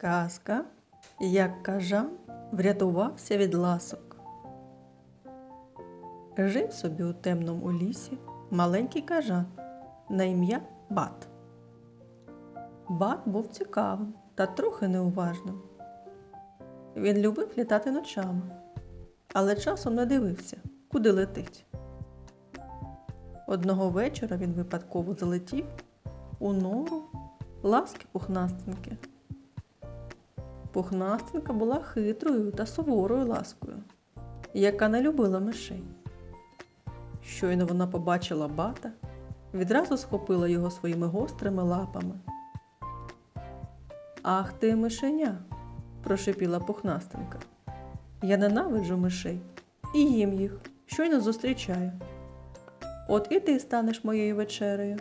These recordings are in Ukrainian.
Казка, як кажан врятувався від ласок. Жив собі у темному лісі маленький кажан на ім'я Бат. Бат був цікавим та трохи неуважним. Він любив літати ночами, але часом не дивився, куди летить. Одного вечора він випадково залетів у нору ласки пухнастинки. Пухнастинка була хитрою та суворою ласкою, яка не любила мишей. Щойно вона побачила бата, відразу схопила його своїми гострими лапами. Ах ти, мишеня, прошипіла пухнастинка. Я ненавиджу мишей і їм їх, щойно зустрічаю. От і ти станеш моєю вечерею.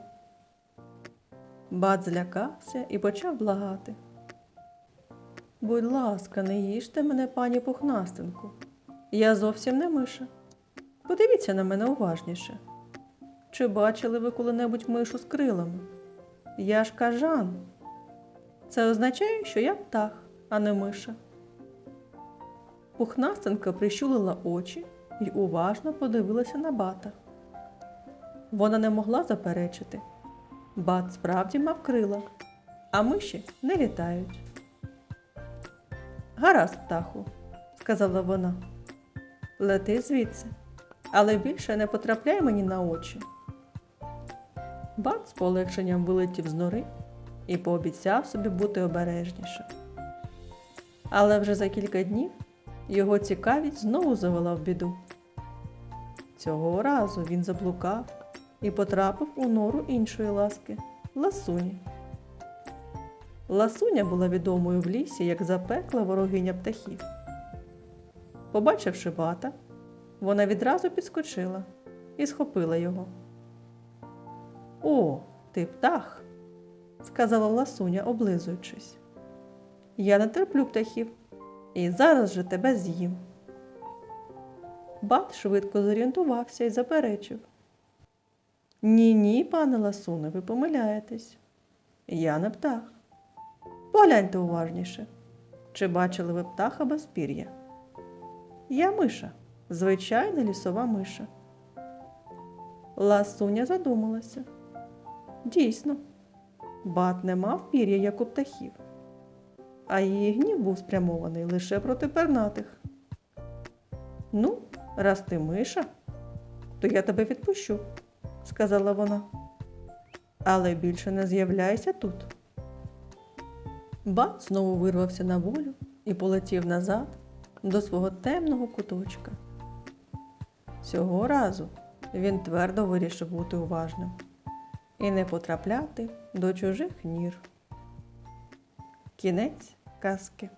Бат злякався і почав благати. Будь ласка, не їжте мене, пані пухнастинку. Я зовсім не миша. Подивіться на мене уважніше. Чи бачили ви коли-небудь мишу з крилами? Я ж кажан. Це означає, що я птах, а не миша. Пухнастинка прищулила очі і уважно подивилася на бата. Вона не могла заперечити. Бат справді мав крила, а миші не літають. Гаразд, птаху, сказала вона. Лети звідси, але більше не потрапляй мені на очі. Бат з полегшенням вилетів з нори і пообіцяв собі бути обережнішим. Але вже за кілька днів його цікавість знову завела в біду. Цього разу він заблукав і потрапив у нору іншої ласки ласуні. Ласуня була відомою в лісі як запекла ворогиня птахів. Побачивши бата, вона відразу підскочила і схопила його. О, ти птах, сказала ласуня, облизуючись. Я не терплю птахів і зараз же тебе з'їм. Бат швидко зорієнтувався і заперечив. Ні, ні, пане ласуне, ви помиляєтесь. Я не птах. Погляньте уважніше. Чи бачили ви птаха без пір'я? Я миша, звичайна лісова миша. Ласуня задумалася. Дійсно, бат не мав пір'я, як у птахів, а її гнів був спрямований лише проти пернатих. Ну, раз ти миша, то я тебе відпущу, сказала вона. Але більше не з'являйся тут. Бат знову вирвався на волю і полетів назад до свого темного куточка. Цього разу він твердо вирішив бути уважним і не потрапляти до чужих нір. Кінець казки.